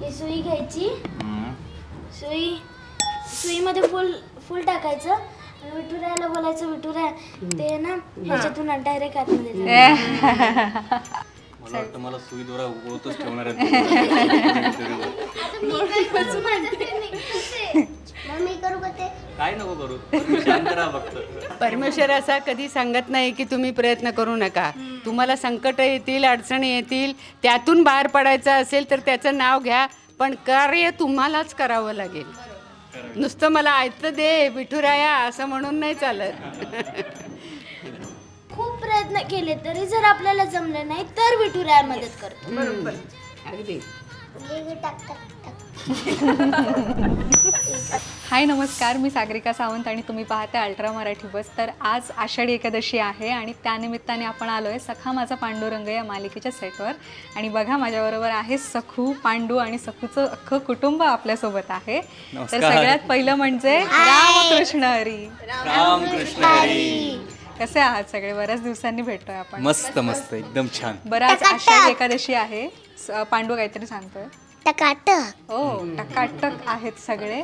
ही सुई घ्यायची. सुई सुईमध्ये फुल फुल टाकायचं आणि विठुरायाला बोलायचं विठुराया ते ना ह्याच्यातून डायरेक्ट आतमध्ये जातं. मला वाटतं मला सुई दोरा उगवतच ठेवणार मी करू? का ते? काय नको करू? तुम्ही शांत राहा फक्त. परमेश्वर असा कधी सांगत नाही की तुम्ही प्रयत्न करू नका. तुम्हाला संकट येतील अडचणी येतील त्यातून बाहेर पडायचं असेल तर त्याचं नाव घ्या पण कार्य तुम्हालाच करावं लागेल. नुसतं मला ऐकतं दे विठुराया असं म्हणून नाही चालत. खूप प्रयत्न केले तरी जर आपल्याला जमलं नाही तर विठुराया मदत करतो. अगदी. हाय नमस्कार. मी सागरिका सावंत आणि तुम्ही पाहते अल्ट्रा मराठी बस. तर आज आषाढी एकादशी आहे आणि त्यानिमित्ताने आपण आलो आहे सखा माझा पांडुरंग या मालिकेच्या सेटवर. आणि बघा माझ्याबरोबर आहे सखू पांडू आणि सखूचं अख्खं कुटुंब आपल्यासोबत आहे. तर नमस्कार. सगळ्यात पहिलं म्हणजे रामकृष्ण हरी. राम कृष्ण हरी. कसे आहात सगळे? बऱ्याच दिवसांनी भेटतोय आपण. मस्त मस्त. एकदम छान. बरं आज आषाढी एकादशी आहे. पांडू काहीतरी सांगतोय. टकाटक. हो टकाटक आहेत सगळे.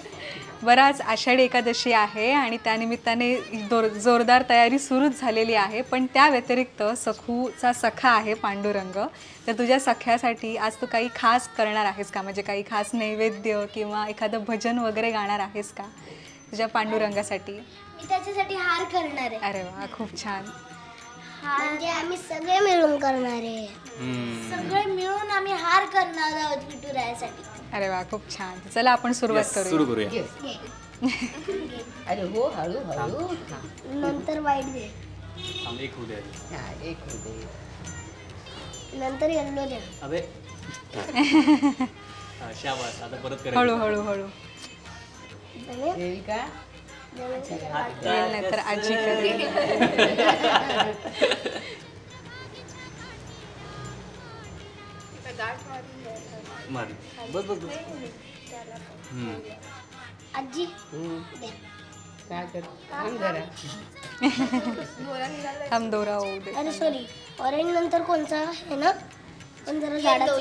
बराच आषाढी एकादशी आहे आणि त्यानिमित्ताने जोर जोरदार तयारी सुरूच झालेली आहे. पण त्या व्यतिरिक्त सखूचा सखा आहे पांडुरंग. तर तुझ्या सख्यासाठी आज तू काही खास करणार आहेस का? म्हणजे काही खास नैवेद्य किंवा एखादं भजन वगैरे गाणार आहेस का तुझ्या पांडुरंगासाठी? मी त्याच्यासाठी हार करणार आहे. अरे वा खूप छान. म्हणजे आम्ही सगळे मिळून करणार आहे. हम्म. सगळे मिळून आम्ही हार करणार आहोत विठुरायासाठी. अरे वा खूप छान. चला आपण सुरुवात करूया. सुरू करूया. अरे हो हळू हळू. नंतर वाईट दे. थांब, एक होऊ दे. आधी. एक होते नंतर येल्लो दे अबे. हा, शाबास. आता परत करायचं. हळू हळू हळू. देविका? येईल नाही तर आजी करेल मारी. बस बस बस हम्म. आजी. दे काय कर? थांब जरा. थांब दोरा होऊ दे. अरे सॉरी ऑरेंज नंतर कोणचा? आहे ना? पण जरा येल्लो.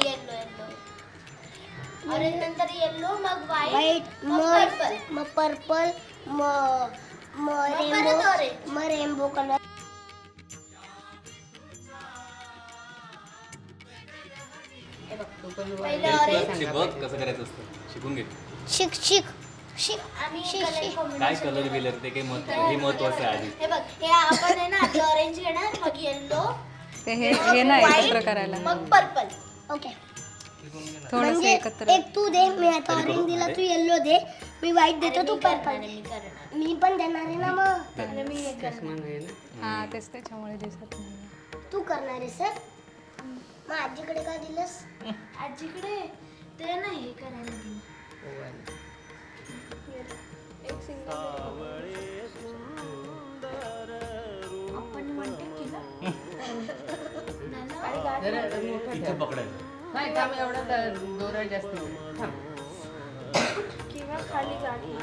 ऑरेंज नंतर येल्लो मग व्हाईट मग मग पर्पल मग मग रेनबो मग रेनबो कलर पहिलं ऑरेंज शिक बघ कसं करायचं असतं. शिकून घे. शिक शिक शिक आम्ही काय कलर बिलर ते काही महत्त्व हे महत्वाचं आहे आधी. हे बघ हे आपण आहे ना आधी ऑरेंज घेणार मग येल्लो ते हे हे एकत्र करायला. मग पर्पल ओके थोडस म्हणजे एकत्र. एक तू दे मी आता ऑरेंज दिला तू येल्लो दे. मी व्हाईट देतो तू पर्पल मी पण देणार आहे ना मग. मी हे ना. हा तेच त्याच्यामुळे दिसत नाही. तू करणार आहे सर. मग आजीकडे का दिलंस? आजीकडे? ते नाही हे करायला दिलं. हो, आलं. आपण म्हणतो इथे ठेव. पकडायचं. नाही थांब एवढा दोरा जास्त किंवा खाली गाडी.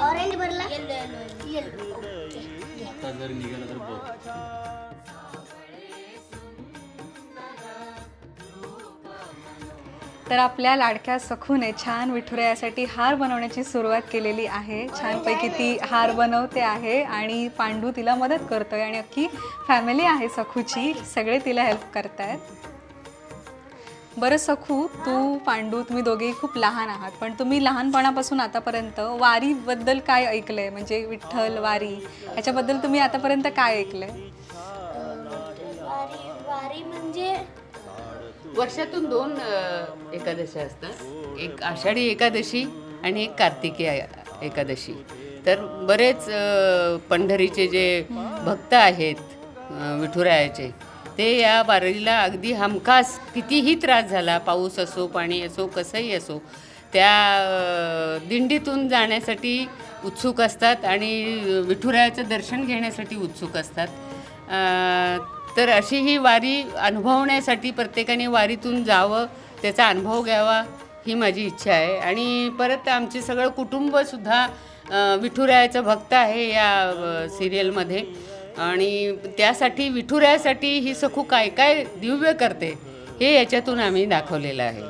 ऑरेंज भरला? आता जर निघालं तर बघ. तर आपल्या लाडक्या सखूने छान विठुरायासाठी हार बनवण्याची सुरुवात केलेली आहे. छानपैकी ती हार बनवते आहे आणि पांडू तिला मदत करतोय आणि अख्खी फॅमिली आहे सखूची. सगळे तिला हेल्प करतायत. बरं सखू तू पांडू तुम्ही दोघेही खूप लहान आहात. पण तुम्ही लहानपणापासून आतापर्यंत वारीबद्दल काय ऐकलंय? म्हणजे विठ्ठल वारी ह्याच्याबद्दल तुम्ही आतापर्यंत काय ऐकलंय? आहे वर्षातून दोन एकादशी असतात. एक आषाढी एकादशी आणि एक कार्तिकी एकादशी. तर बरेच पंढरीचे जे भक्त आहेत विठुरायाचे ते या वारीला अगदी हमखास कितीही त्रास झाला पाऊस असो पाणी असो कसंही असो त्या दिंडीतून जाण्यासाठी उत्सुक असतात आणि विठुरायाचं दर्शन घेण्यासाठी उत्सुक असतात. तर अशी ही वारी अनुभवण्यासाठी प्रत्येकाने वारीतून जावं त्याचा अनुभव घ्यावा ही माझी इच्छा आहे. आणि परत आमचे सगळं कुटुंबसुद्धा विठुरायाचं भक्त आहे या सिरियलमध्ये. आणि त्यासाठी विठुरायासाठी ही सखू काय काय दिव्य करते हे याच्यातून आम्ही दाखवलेलं आहे.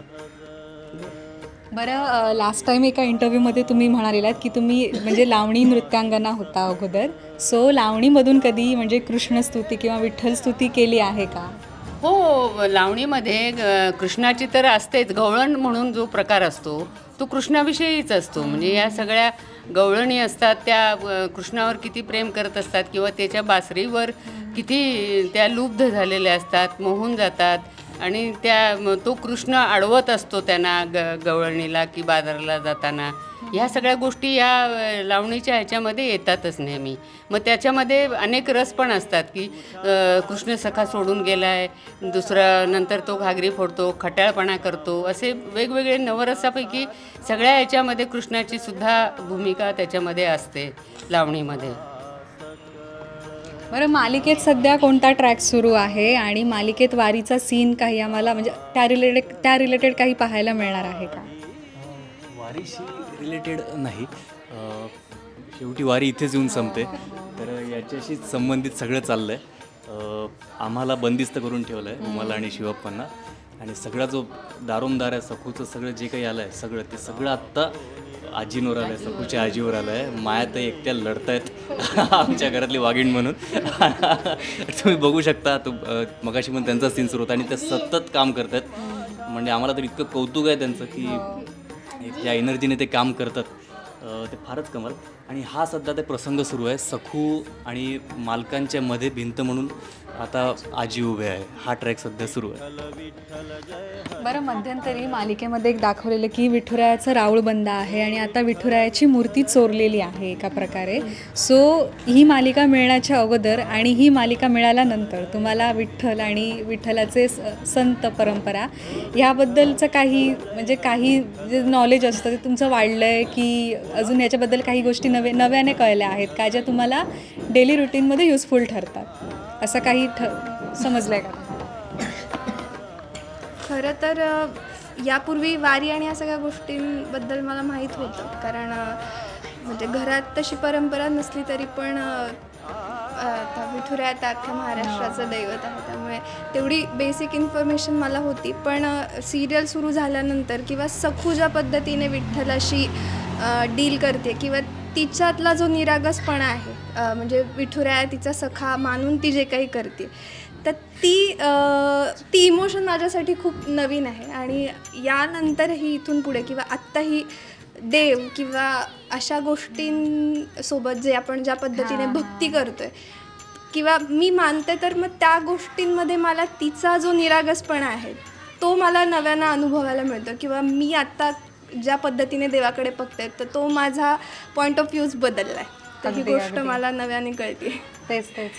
बरं लास्ट टाइम एका इंटरव्ह्यूमध्ये तुम्ही म्हणालेलात की तुम्ही म्हणजे लावणी नृत्यांगना होता अगोदर. सो लावणीमधून कधी म्हणजे कृष्णस्तुती किंवा विठ्ठल स्तुती केली आहे का? हो लावणीमध्ये कृष्णाची तर असतेच. गवळण म्हणून जो प्रकार असतो तो कृष्णाविषयीच असतो. म्हणजे या सगळ्या गवळणी असतात त्या कृष्णावर किती प्रेम करत असतात किंवा त्याच्या बासरीवर किती त्या लुब्ध झालेल्या असतात मोहून जातात. आणि त्या तो कृष्ण अडवत असतो त्यांना ग गवळणीला की बाजाराला जाताना. ह्या सगळ्या गोष्टी या लावणीच्या ह्याच्यामध्ये येतातच नेहमी. मग त्याच्यामध्ये अनेक रस पण असतात की कृष्ण सखा सोडून गेला आहे दुसरा नंतर तो घागरी फोडतो खट्याळपणा करतो असे वेगवेगळे नवरसापैकी सगळ्या ह्याच्यामध्ये कृष्णाची सुद्धा भूमिका त्याच्यामध्ये असते लावणीमध्ये. बरं मालिकेत सध्या कोणता ट्रॅक सुरू आहे? आणि मालिकेत वारीचा सीन काही आम्हाला म्हणजे त्या रिलेटेड त्या रिलेटेड काही पाहायला मिळणार आहे का? वारीशी रिलेटेड नाही. अं, शेवटी वारी इथेच येऊन संपते. तर याच्याशीच संबंधित सगळं चाललं आहे आम्हाला बंदिस्त करून ठेवलं आहे मला आणि शिवप्पांना. आणि सगळा जो दारोमदार आहे सखूचं सगळं जे काही आलं आहे सगळं ते सगळं आत्ता आजींवर आलं आहे सखूच्या आजीवर आलं आहे माया तर एकट्या लढत आहेत आमच्या घरातली वाघीण म्हणून. तुम्ही बघू शकता तो मगाशी पण त्यांचा सीन सुरू होता आणि ते सतत काम करतात म्हणजे आम्हाला तर इतकं कौतुक आहे त्यांचं की ज्या एनर्जीने ते काम करतात. ते फारच कमाल. आणि हा सध्या ते प्रसंग सुरू आहे. सखू आणि मालकांच्या मध्ये भिंत म्हणून आता आजी उभे आहे. हा ट्रॅक सध्या सुरू आहे. बरं मध्यंतरी मालिकेमध्ये एक दाखवलेलं की विठुरायाचं राऊळ बंद आहे आणि आता विठुरायाची मूर्ती चोरलेली आहे एका प्रकारे. सो ही मालिका मिळण्याच्या अगोदर आणि ही मालिका मिळाल्यानंतर तुम्हाला विठ्ठल आणि विठ्ठलाचे स- संत परंपरा ह्याबद्दलचं काही म्हणजे काही जे नॉलेज असतं ते तुमचं वाढलं आहे की अजून याच्याबद्दल काही गोष्टी नवे नव्याने कळल्या आहेत का ज्या तुम्हाला डेली रुटीनमध्ये युजफुल ठरतात? असं काही ठ समजलं आहे का? खरं तर यापूर्वी वारी आणि या सगळ्या गोष्टींबद्दल मला माहीत होतं. कारण म्हणजे घरात तशी परंपरा नसली तरी पण आता विठुरायात अख्ख्या महाराष्ट्राचं दैवत आहे. त्यामुळे तेवढी बेसिक इन्फॉर्मेशन मला होती. पण सिरियल सुरू झाल्यानंतर किंवा सखू ज्या पद्धतीने विठ्ठलाशी डील करते किंवा तिच्यातला जो निरागसपणा आहे म्हणजे विठुराया तिचा सखा मानून ती जे काही करते तर ती ती इमोशन माझ्यासाठी खूप नवीन आहे. आणि यानंतरही इथून पुढे किंवा आत्ताही देव किंवा अशा गोष्टींसोबत जे आपण ज्या पद्धतीने भक्ती करतोय किंवा मी मानते तर मग त्या गोष्टींमध्ये मला तिचा जो निरागसपणा आहे तो मला नव्यानं अनुभवायला मिळतो. किंवा मी आत्ता ज्या पद्धतीने देवाकडे बघते तर तो माझा पॉईंट ऑफ व्ह्यूज बदलला आहे तर ही अगदी, गोष्ट अगदी. मला नव्याने कळते तेच तेच.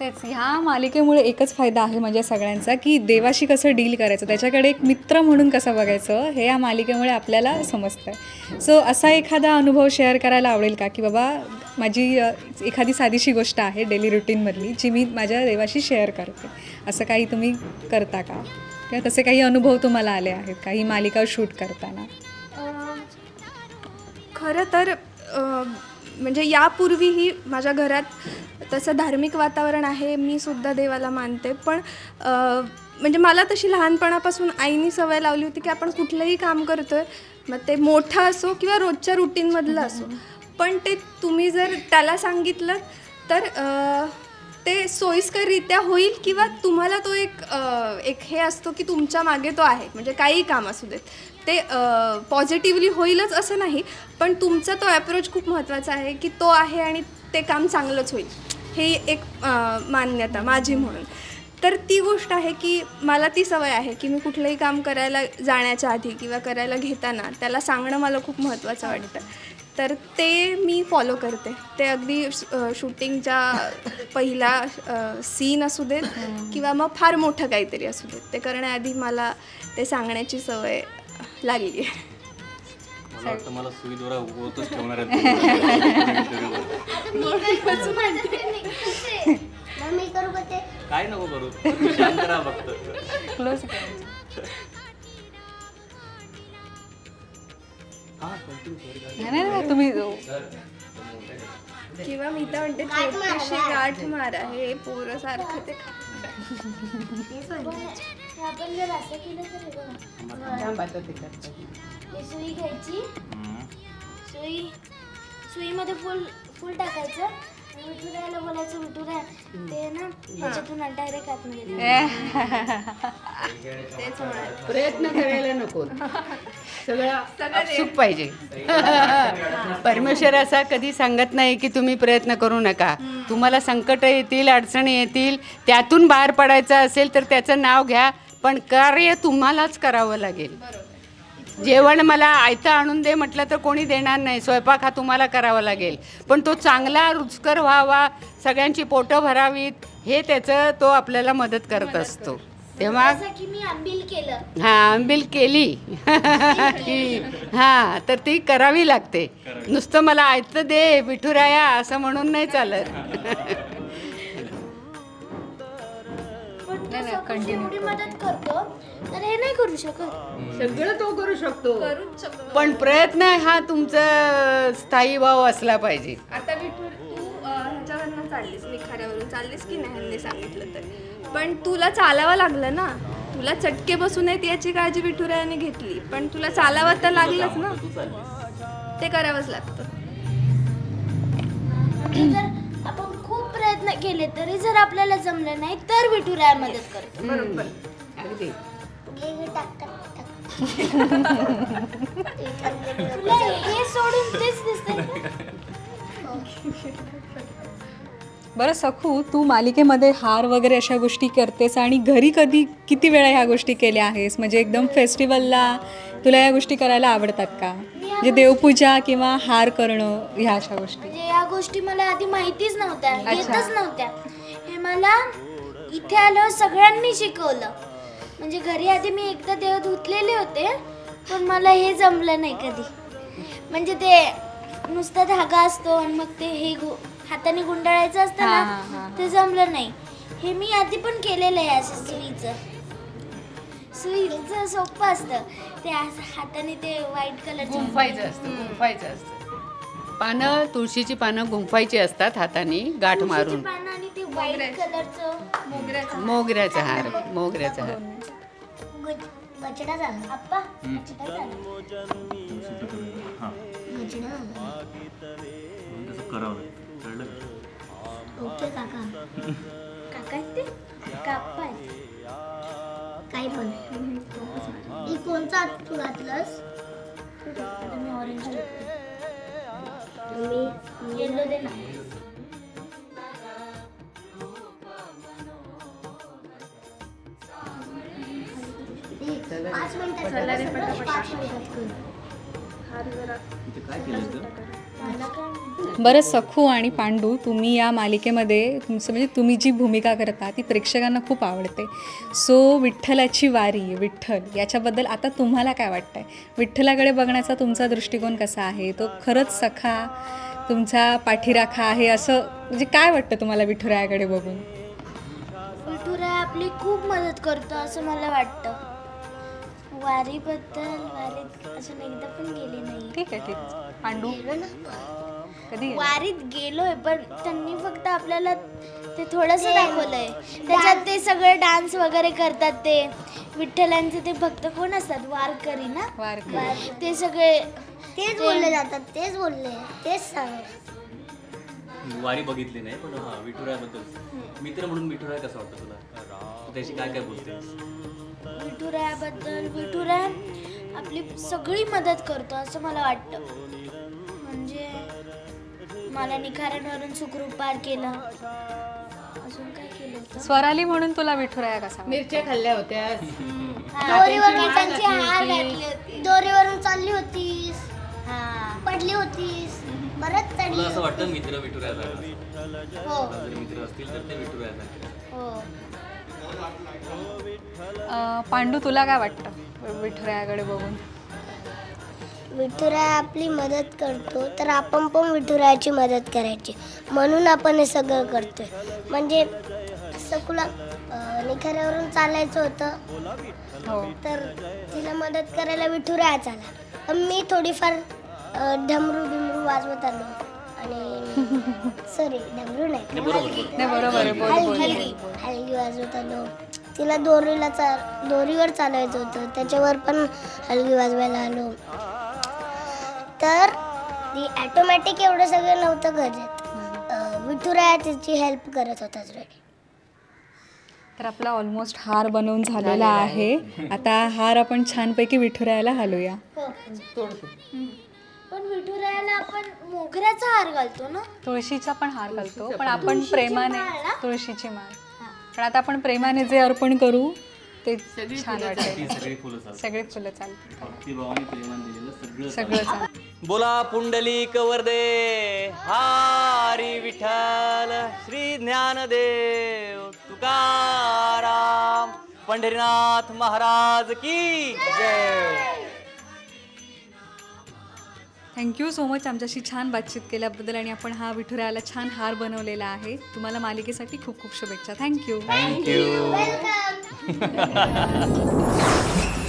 तेच ह्या मालिकेमुळे एकच फायदा आहे म्हणजे सगळ्यांचा की देवाशी कसं डील करायचं त्याच्याकडे एक मित्र म्हणून कसं बघायचं हे या मालिकेमुळे आपल्याला समजतं सो असा एखादा अनुभव शेअर करायला आवडेल का? की बाबा माझी अ, एखादी साधीशी गोष्ट आहे डेली रुटीनमधली जी मी माझ्या देवाशी शेअर करते. असं काही तुम्ही करता का? किंवा तसे काही अनुभव तुम्हाला आले आहेत काही मालिका शूट करताना. खरं तर म्हणजे यापूर्वीही माझ्या घरात तसं धार्मिक वातावरण आहे मी सुद्धा देवाला मानते. पण म्हणजे मला तशी लहानपणापासून आईनी सवय लावली होती की आपण कुठलंही काम करतोय मग ते मोठं असो किंवा रोजच्या रुटीनमधलं असो. पण ते तुम्ही जर त्याला सांगितलं तर ते सोयीस्कररित्या होईल किंवा तुम्हाला तो एक अ, एक हे असतो की तुमच्या मागे तो आहे म्हणजे काही काम असू देत. ते पॉझिटिव्हली होईलच असं नाही पण तुमचा तो ॲप्रोच खूप महत्त्वाचा आहे की तो आहे आणि ते काम चांगलंच होईल. हे एक अ, मान्यता माझी म्हणून. तर ती गोष्ट आहे की मला ती सवय आहे की मी कुठलंही काम करायला जाण्याच्या आधी किंवा करायला घेताना त्याला सांगणं मला खूप महत्त्वाचं वाटतं. तर ते मी फॉलो करते. ते अगदी शूटिंगच्या पहिला सीन असू देत किंवा मग फार मोठं काहीतरी असू देत. ते करण्याआधी मला ते सांगण्याची सवय लागली. आहे मला वाटतं मला सुईद्वारा उगवतच ठेवणार काय नको करू. शांत राहा फक्त. किंवा मी तर म्हणते छोटीशी गाठ. मारा हे पोरं सारखं ते आपण जर असं केलं तर हे. ही सुई घ्यायची. सुई सुईमध्ये फुल फुल टाकायचं. विठुरायाला बोलायचं विठुराया ते ना त्याच्यातून डायरेक्ट आतमध्ये तेच होणार प्रयत्न करायला नको. सगळं अपसूक पाहिजे. परमेश्वर असा कधी सांगत नाही की तुम्ही प्रयत्न करू नका. तुम्हाला संकट येतील अडचणी येतील त्यातून बाहेर पडायचं असेल तर त्याचं नाव घ्या. पण कार्य तुम्हालाच करावं लागेल. जेवण मला आयतं आणून दे म्हटलं तर कोणी देणार नाही. स्वयंपाक हा तुम्हाला करावा लागेल. पण तो चांगला रुचकर व्हावा सगळ्यांची पोटं भरावीत हे त्याचं तो आपल्याला मदत करत असतो. तेव्हा जसं की मी आंबील केलं. हा आंबील केली. हा तर ती करावी लागते. नुसतं मला आयतं दे विठुराया असं म्हणून नाही चालत. मदत करतो तर हे नाही करू शकत. सगळं तो करू शकतो. पण प्रयत्न हा तुमचा स्थायी भाव असला पाहिजे. आता विठूर तू अं, ह्याच्यावरनं चाललीस निखाऱ्यावरून चाललीस की नाही ह्यांनी सांगितलं तर? पण तुला चालावं लागलं ना. तुला चटके बसू नयेत याची काळजी विठुरायाने घेतली. पण तुला चालावं तर लागलंच ना. ते करावंच लागतं. जर प्रयत्न केले तरी जर आपल्याला जमलं नाही तर विठुराया मदत करतो. बरोबर. अगदी. तुला हे सोडून तेच दिसतंय बरं सखू तू मालिकेमध्ये हार वगैरे अशा गोष्टी करतेस आणि घरी कधी किती वेळा ह्या गोष्टी केल्या आहेस? म्हणजे एकदम फेस्टिवलला तुला या गोष्टी करायला आवडतात का? म्हणजे देवपूजा किंवा हार करणं ह्या अशा गोष्टी. म्हणजे या गोष्टी मला आधी माहितीच नव्हत्या. येतच नव्हत्या. हे मला इथे आल्यावर सगळ्यांनी शिकवलं. म्हणजे घरी आधी मी एकदा देव धुतलेले होते पण मला हे जमलं नाही कधी. म्हणजे ते नुसता धागा असतो आणि मग ते हे गु- हाताने गुंडाळायचं असतं हा, हा, हा. ना ते जमलं नाही. हे मी आधी पण केलेलं आहे असं सुईचं. सुईचं सोपं असतं. ते असं हाताने ते व्हाईट कलरचं गुंफायचं असतं गुंफायचं असतं. पानं तुळशीची पानं गुंफायची असतात हाताने गाठ मारून. पानं आणि ते व्हाईट कलरचं मोगऱ्याचं मोगऱ्याचा हार मोगऱ्याचा हार. झाला. आप्पा झाला. झाला. ओके काका. काका ते काप्पा आहेत काही पण. ही कोणचा हात तू घातलंस? आता मी ऑरेंज मी येलो दे ना पाच मिनिटात पाच मिनिटात बरं सखू आणि पांडू तुम्ही या मालिकेमध्ये तुमचं म्हणजे तुम्ही जी भूमिका करता ती प्रेक्षकांना खूप आवडते. सो विठ्ठलाची वारी विठ्ठल याच्याबद्दल आता तुम्हाला काय वाटतंय? विठ्ठलाकडे बघण्याचा तुमचा दृष्टिकोन कसा आहे? तो खरंच सखा तुमचा पाठीराखा आहे असं म्हणजे काय वाटतं तुम्हाला विठुरायाकडे बघून? विठुराय आपली खूप मदत करतो असं मला वाटतं. वारीबद्दल वारीत अजून एकदा पण गेले नाही. ठीक आहे ठीक आहे. पांडू? गेलो ना कधी गेला? वारीत गेलोय पण त्यांनी फक्त आपल्याला ते थोडस दाखवलंय. त्याच्यात ते सगळे डान्स वगैरे करतात ते. विठ्ठलांचे ते भक्त कोण असतात? वारकरी ना? वारकरी. वार- ते सगळे तेच बोलले जातात तेच बोलले तेच सांग वारी बघितली नाही पण हा विठुरायाबद्दल. मित्र म्हणून विठुराय कसं वाटतं तुला? तू त्याशी काय काय बोलतेस? विठुरायाबद्दल विठुराय आपली सगळी मदत करतो असं मला वाटतं. म्हणजे मला निखाऱ्यांवरून सुखरूप पार केलं. अजून काय केलं होतं? स्वराली म्हणून तुला विठुराया कसा? मिरच्या खाल्ल्या होत्या दोरीवरून त्यांची हार घातली होती. दोरीवरून चालली होतीस. पडली होतीस. परत तुला चढली असं वाटतं मित्र हो. जर मित्र असतील तर ते हो. अं, पांडू तुला काय वाटतं? विठुरायाकडे बघून. विठुराय आपली मदत करतो तर आपण पण विठुरायाची मदत करायची. म्हणून आपण हे सगळं करतोय. म्हणजे सकुला निखाऱ्यावरून चालायचं होतं. हो. तर तिला मदत करायला विठुराया आला. पण मी थोडीफार ढमरू बिमरू वाजवत आलो. आणि सॉरी डमरू नाही. हलगी वाजवत आलो. तिला दोरीला चा दोरीवर चालवायचं होतं. त्याच्यावर पण हलगी वाजवायला आलो. तर ती ॲटोमॅटिक एवढं सगळं नव्हतं गरजेत अं, विठुराया तिची हेल्प करत होताच रेडी तर आपला ऑलमोस्ट हार बनवून झालेला आहे. आता हार आपण छानपैकी विठुरायला घालूया पण विठुरायाला आपण मोगऱ्याचा हार घालतो ना? तुळशीचा पण हार घालतो पण. आपण प्रेमाने तुळशीची माळ. पण आता आपण प्रेमाने जे अर्पण करू ते छान वाटेल. सगळी फुलं चालतात सगळे फुलं चालतात भक्तिभावाने प्रेमाने दिलेलं सगळं सगळं चालतं. बोला पुंडलिक वरदे. हारी विठ्ठल श्री ज्ञानदेव तुकाराम पंढरीनाथ महाराज की जय. थँक्यू सो मच आमच्याशी छान बातचीत केल्याबद्दल आणि आपण हा विठुरायाला छान हार बनवलेला आहे. तुम्हाला मालिकेसाठी खूप खूप शुभेच्छा. Thank you thank you